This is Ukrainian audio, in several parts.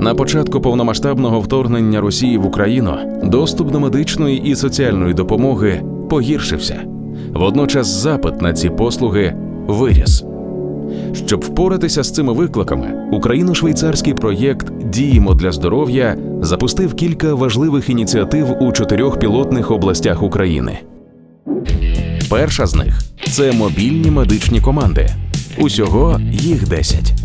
На початку повномасштабного вторгнення Росії в Україну доступ до медичної і соціальної допомоги погіршився. Водночас запит на ці послуги виріс. Щоб впоратися з цими викликами, україно-швейцарський проєкт Діємо для здоров'я запустив кілька важливих ініціатив у чотирьох пілотних областях України. Перша з них це мобільні медичні команди. Усього їх 10.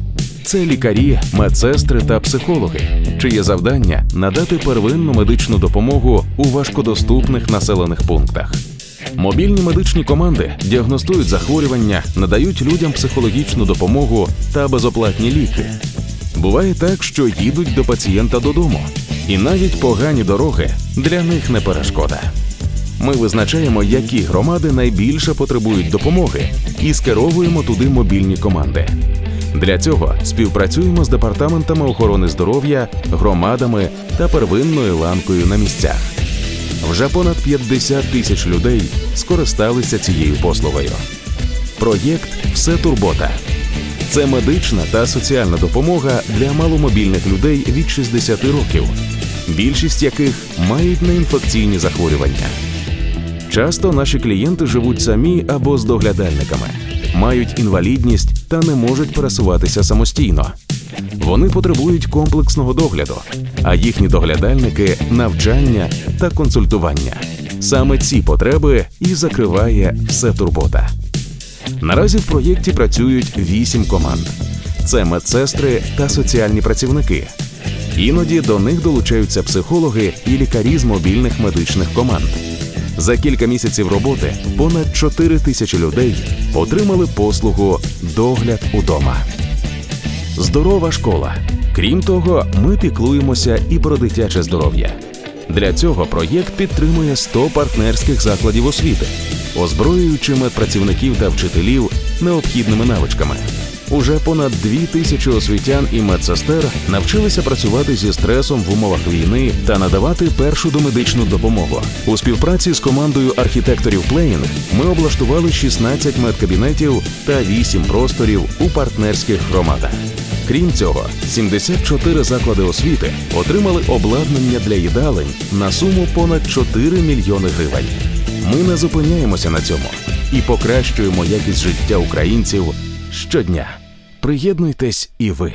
Це лікарі, медсестри та психологи, чиє завдання надати первинну медичну допомогу у важкодоступних населених пунктах. Мобільні медичні команди діагностують захворювання, надають людям психологічну допомогу та безоплатні ліки. Буває так, що їдуть до пацієнта додому, і навіть погані дороги для них не перешкода. Ми визначаємо, які громади найбільше потребують допомоги, і скеровуємо туди мобільні команди. Для цього співпрацюємо з департаментами охорони здоров'я, громадами та первинною ланкою на місцях. Вже понад 50 тисяч людей скористалися цією послугою. Проєкт Все турбота. Це медична та соціальна допомога для маломобільних людей від 60 років, більшість яких мають неінфекційні захворювання. Часто наші клієнти живуть самі або з доглядальниками, мають інвалідність та не можуть пересуватися самостійно. Вони потребують комплексного догляду, а їхні доглядальники навчання та консультування. Саме ці потреби і закриває все турбота. Наразі в проєкті працюють вісім команд: це медсестри та соціальні працівники. Іноді до них долучаються психологи і лікарі з мобільних медичних команд. За кілька місяців роботи понад 4 тисячі людей отримали послугу догляд удома. Здорова школа. Крім того, ми піклуємося і про дитяче здоров'я. Для цього проєкт підтримує 100 партнерських закладів освіти, озброюючи медпрацівників та вчителів необхідними навичками. Уже понад дві тисячі освітян і медсестер навчилися працювати зі стресом в умовах війни та надавати першу домедичну допомогу. У співпраці з командою архітекторів Плеїнг ми облаштували 16 медкабінетів та 8 просторів у партнерських громадах. Крім цього, 74 заклади освіти отримали обладнання для їдалень на суму понад 4 мільйони гривень. Ми не зупиняємося на цьому і покращуємо якість життя українців щодня. Приєднуйтесь і ви.